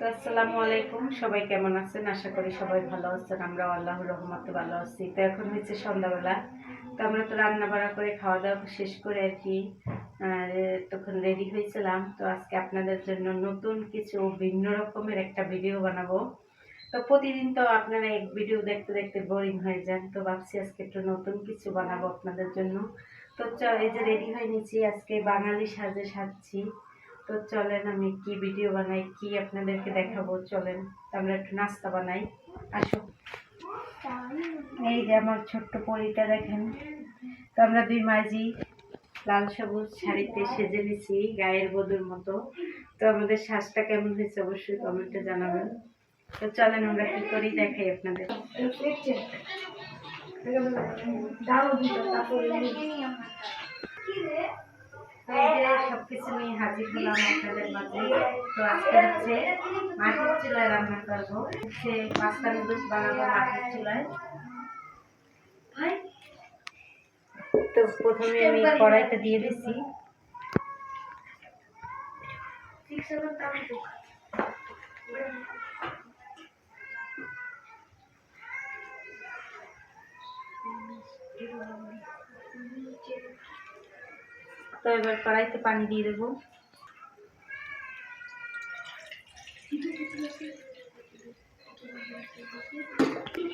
তো আসসালামু আলাইকুম। সবাই কেমন আছেন? আশা করি সবাই ভালো আছেন। আমরা আল্লাহর রহমতে ভালো আছি। তো এখন হচ্ছে সন্ধ্যাবেলা। তো আমরা তো রান্না বান্না করে খাওয়া দাওয়া শেষ করে আর কি তখন রেডি হয়েছিলাম। তো আজকে আপনাদের জন্য নতুন কিছু ভিন্ন রকমের একটা ভিডিও বানাবো। তো প্রতিদিন তো আপনারা এক ভিডিও দেখতে দেখতে বোরিং হয়ে যান। তো ভাবছি আজকে একটু নতুন কিছু বানাবো আপনাদের জন্য। তো এই যে রেডি হয়ে নিচ্ছি আজকে বাঙালি সাজে সাজছি। তো চলেন আমি কি ভিডিও বানাই, কি আপনাদেরকে দেখাবো, চলেন। আমরা একটু নাস্তা বানাই। আসো। এই যে আমার ছোট্ট পরিটা দেখেন। তো আমরা দুই মাঝি লাল সবুজ শাড়িতে সেজে নিছি, গায়ের বধুর মতো। তো আমাদের শ্বাসটা কেমন হয়েছে অবশ্যই কমেন্টে জানাবেন। তো চলেন আমরা কি করি, দেখাই আপনাদের। তো এই যে সবকিছু নিয়ে হাজির হলাম আপনাদের মাঝে। তো আজকে হচ্ছে মাটির চুলায় রান্না করব। হচ্ছে পাস্তা নুডলস বানাবো মাটির চুলায়। তো প্রথমে আমি কড়াইটা দিয়ে দিচ্ছি। তো এবার কড়াইতে পানি দিয়ে দেবো।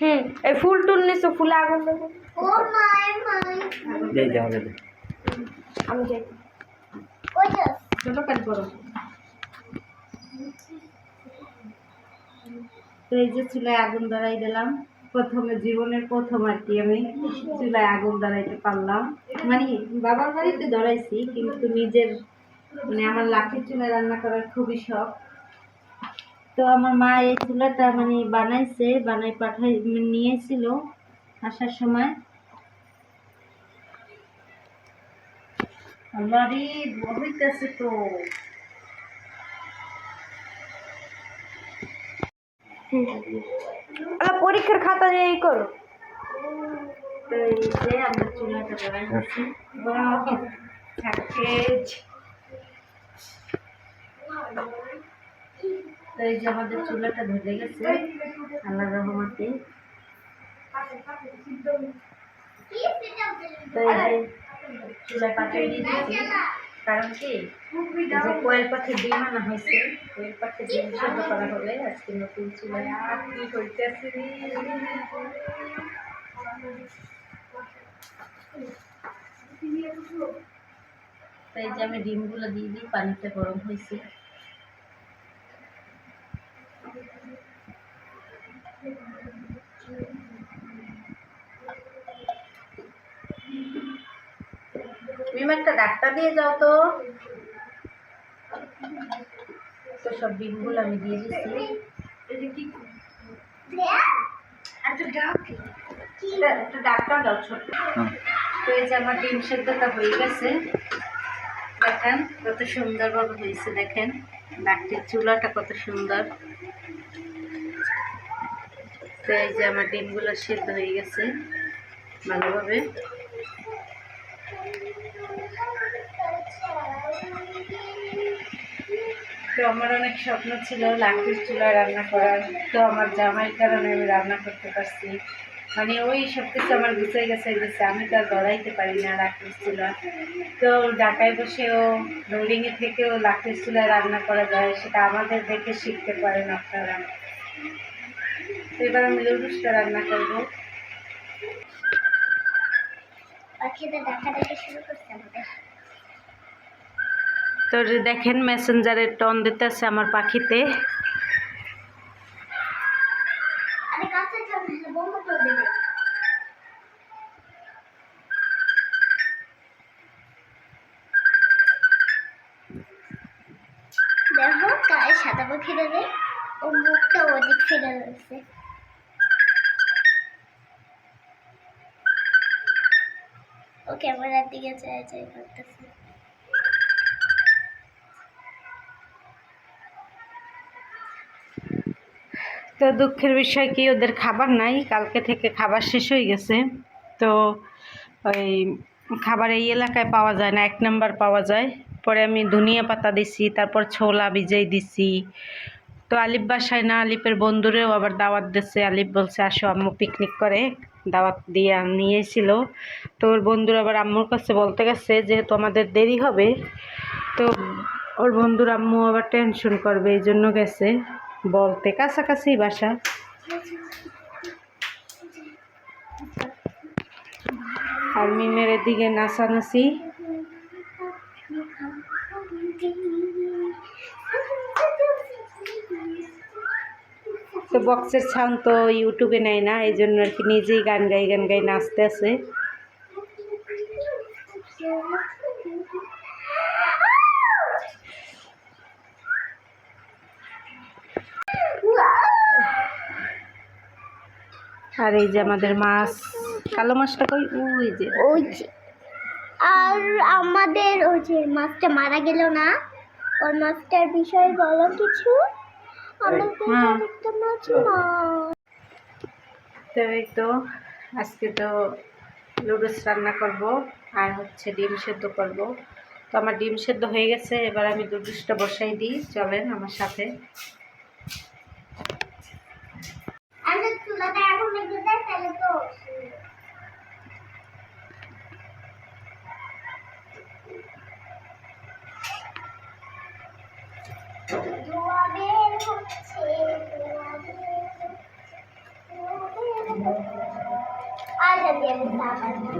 হুম এই ফুল টুল নিছো ফুলে আগুন দেবো। আমি যাই। ছোটো কাজ করো। তো এই যে চুলায় আগুন ধরাই দিলাম। প্রথমে জীবনের প্রথম আর কি আমি চুলায় আগুন ধরাইতে পারলাম। মানে বাবার বাড়িতে ধরাইছি, কিন্তু নিজের মানে আমার লাঠির চুলায় রান্না করার খুবই শখ। তো আমার মা এই চুলাটা মানে বানাইছে, বানাই পাঠাই নিয়েছিল আসার সময়। হইতেছে তো। আলা পরীক্ষার খাতা দিয়ে এই করো। তো এই যে আমাদের চুলাটা ধরে গেছে আল্লাহ রহমতে। চুলায় পাঠিয়ে দিয়ে দিচ্ছি কারণ কি? যে কোয়েল পাখি ডিম আনা হয়েছে কোয়েল পাখি ডিম সেদ্ধ করা হবে আজকে নতুন চুলায় আর কি তাই যে আমি ডিমগুলো দিয়ে দিই পানিটা গরম হয়েছে। মিম একটা ডাক্তার দিয়ে যাও তো। তো সব ডিমগুলো আমি দিয়ে দিচ্ছি। একটা- ডাক্তার দাও ছোট। তো এই যে আমার ডিম সেদ্ধটা হয়ে গেছে। দেখেন কত সুন্দরভাবে হয়েছে দেখেন। ডাকটির চুলাটা কত সুন্দর। তো এই যে আমার ডিমগুলো সেদ্ধ হয়ে গেছে ভালোভাবে। তো আমার অনেক স্বপ্ন ছিল লাকড়ির চুলায় রান্না করার। তো আমার জামাইয়ের কারণে আমি রান্না করতে পারছি। মানে ওই সব কিছু আমার গুছিয়ে গেছে গেছে। আমি তো আর গড়াইতে পারি না লাকড়ির চুলা। তো ঢাকায় বসেও লোডিংয়ে থেকেও লাকড়ির চুলায় রান্না করা যায়, সেটা আমাদের দেখে শিখতে পারেন আপনারা। তো এবার আমি লুডুসটা রান্না করব। পাখিতে দেখা দেখে শুরু করতে হবে তো দেখেন মেসেঞ্জারের টন দিতেছে আমার পাখিতে। দেখো পাখি ও মুখটা ও ক্যামেরার দিকে চাই চাই করতেছে। তো দুঃখের বিষয় কি, ওদের খাবার নাই, কালকে থেকে খাবার শেষ হয়ে গেছে। তো ওই খাবার এই এলাকায় পাওয়া যায় না, এক নাম্বার পাওয়া যায়। পরে আমি ধনিয়া পাতা দিছি, তারপর ছোলা ভিজাই দিছি। তো আলিফ বাসায় না, আলিফের বন্ধুরেও আবার দাওয়াত দিচ্ছে আলিফ বলছে, আসো আম্মু পিকনিক করে, দাওয়াত দিয়ে নিয়েছিল তো ওর বন্ধুরা আবার আম্মুর কাছে বলতে গেছে, যেহেতু আমাদের দেরি হবে, তো ওর বন্ধুর আম্মু আবার টেনশন করবে, এই জন্য গেছে। বলতে কাছাকাছি বাসা। আর মিমের এদিকে নাচানাচি। তো বক্সের সাউন্ড তো ইউটিউবে নেয় না, এই জন্য আর কি নিজেই গান গাই গান গাই নাচতে আছে। আর এই যে আমাদের মাছ কালো মাছটা কই? ওই যে। ওই যে। আর আমাদের ওই যে মাছটা মারা গেল না? ওই মাছটার বিষয়ে বলো কিছু? আমাদের হ্যাঁ। মাছ না তো এই তো আজকে তো লুডুস রান্না করব আর হচ্ছে ডিম সেদ্ধ করব। তো আমার ডিম সেদ্ধ হয়ে গেছে এবার আমি লুডুসটা বসাই দিই চলেন আমার সাথে আমরা চুলাটা এখন লেগে যায় তাহলে তো ধোঁয়া বের হচ্ছে, ধোঁয়া বের হচ্ছে, ধোঁয়া বের হচ্ছে। আর যদি আমি সাবান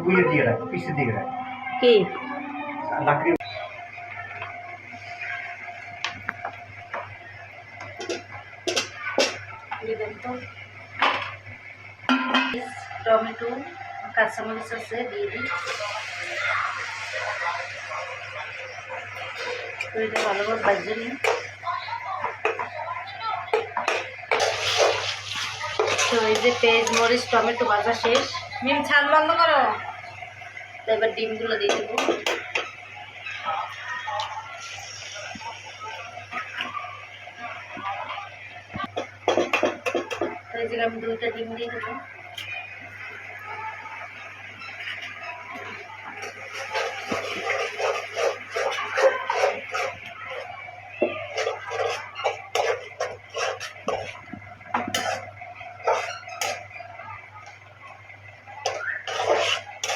বুঝে দিয়ে রাখ পিছিয়ে দিয়ে রাখ। কি? লাকড়ি দিবেন তো। টমেটো, কাঁচামরিচ আছে, দিয়ে দিই। এটা ভালোভাবে বাজিয়ে নিই। এই যে পেঁয়াজ, মরিচ, টমেটো ভাজা শেষ। মিম, ছাল বন্ধ করো। এবার ডিমগুলো দিয়ে দেবো। এই আমি দুইটা ডিম দিয়ে দেবো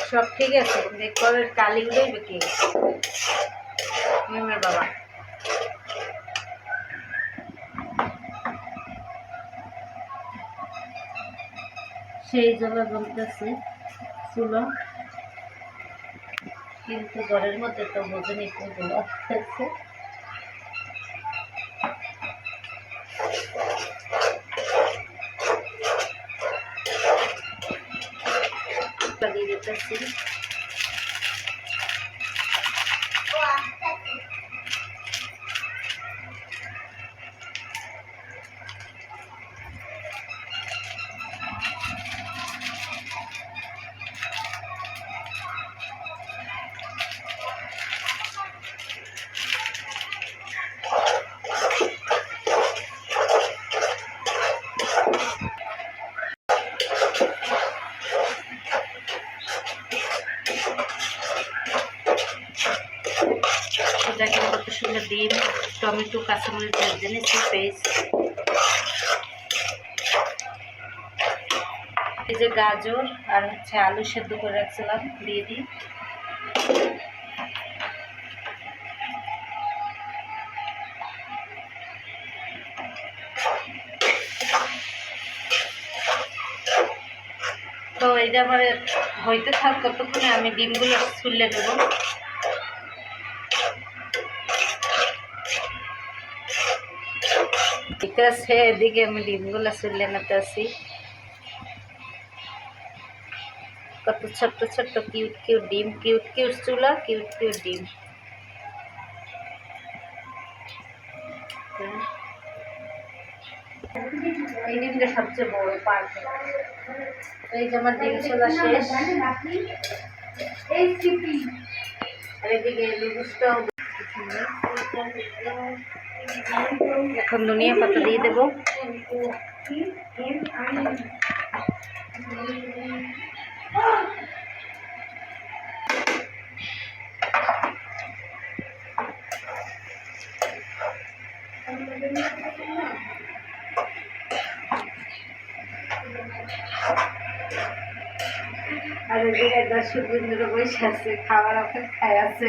সব ঠিক আছে দেখবার কালিগুলোই বেঁকে গেছে মিমের বাবা। সেই জন্য বলতেছে চুলো। কিন্তু ঘরের মধ্যে তো বোঝেনি একটু আসতেছে olacaksınız. টমেটো কাঁচামরিচ ভেজে নিচ্ছি পেস্ট এই যে গাজর আর হচ্ছে আলু সেদ্ধ করে রাখছিলাম, দিয়ে দিই। তো এইটা আমার হইতে থাক, ততক্ষণে আমি ডিমগুলো ছুললে দেবো। ঠিক এদিকে আমি ডিমগুলো ছুললে নিতে আসি। কত ছোট্ট ছোট্ট কিউট কিউট ডিম, কিউট কিউট চুলা, কিউট কিউট ডিম। এই ডিমটা সবচেয়ে বড় পারফেক্ট এই যে আমার ডিম চলা শেষ। এদিকে এখন ধনিয়া পাতা দিয়ে দেব। আর ওদিকে দর্শক বন্ধুরা বসে আছে খাবার অপেক্ষায় আছে।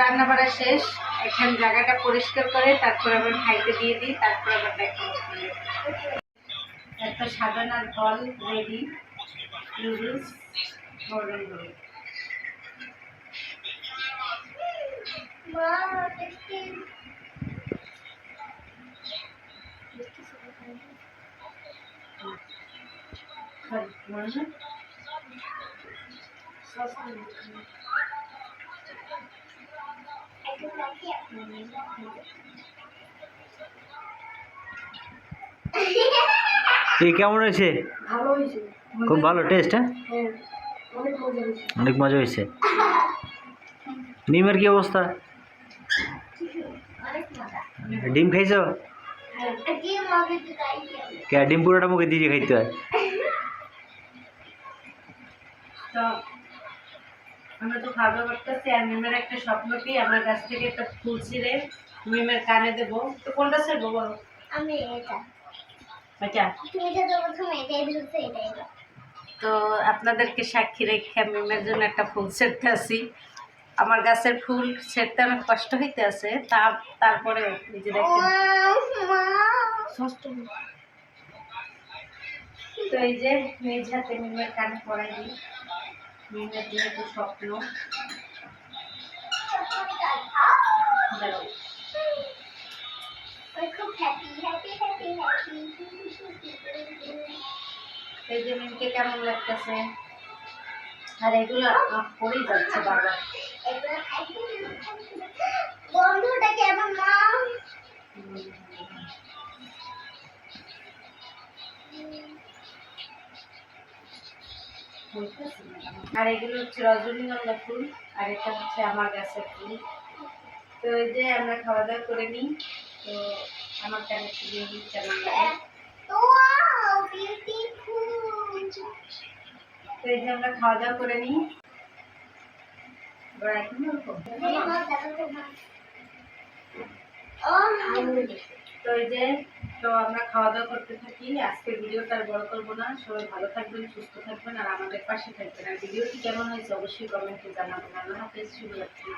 রান্না বাড়া শেষ। এখন জায়গাটা পরিষ্কার করে তারপর আবার খাইতে দিয়ে দিই, তারপর আবার দেখা একটা সাজানোর ফল রেডি নুডলস কেমন হয়েছে? খুব ভালো টেস্ট হ্যাঁ? হ্যাঁ অনেক মজা হয়েছে। ডিমের কি অবস্থা? ডিম খাইছো? কে ডিম পুরোটা মুখে দিয়ে খাইতে হয়? আমরা তো খাওয়া দাওয়া করতেছি আর মিমের একটা স্বপ্ন কি? আমার কাছ থেকে একটা ফুল ছিঁড়ে মিমের কানে দেবো। তো কোনটা ছিড়বো বলো? আমি এটা। আচ্ছা তুমি তো প্রথমে এটাই ধরছো এটাই তো আপনাদেরকে সাক্ষী রেখে মিমের জন্য একটা ফুল ছেড়তে আসি। আমার গাছের ফুল ছেড়তে অনেক কষ্ট হইতে আছে তা তারপরে নিজে দেখেন তো এই যে মেয়ে হাতে মিমের কানে পড়াই দিই। মিমের যেহেতু স্বপ্ন। এই যে কেমন লাগতেছে? আর এগুলো আহ, পড়েই যাচ্ছে বারবার। বন্ধুটা কেমন মা আর এগুলো হচ্ছে রজনীগন্ধা ফুল আর এটা হচ্ছে আমার গাছের ফুল। তো এই যে আমরা খাওয়া দাওয়া করে নিই তো আমার কেন কেমন লাগে তো এই যে আমরা খাওয়া দাওয়া করে নিই। তো এই যে তো আমরা খাওয়া দাওয়া করতে থাকি আজকের ভিডিওটা আর বড় করব না। সবাই ভালো থাকবেন, সুস্থ থাকবেন আর আমাদের পাশে থাকবেন। আর ভিডিওটি কেমন হয়েছে অবশ্যই কমেন্টে জানাবেন। আল্লাহ হাফেজ, শুভরাত্রি।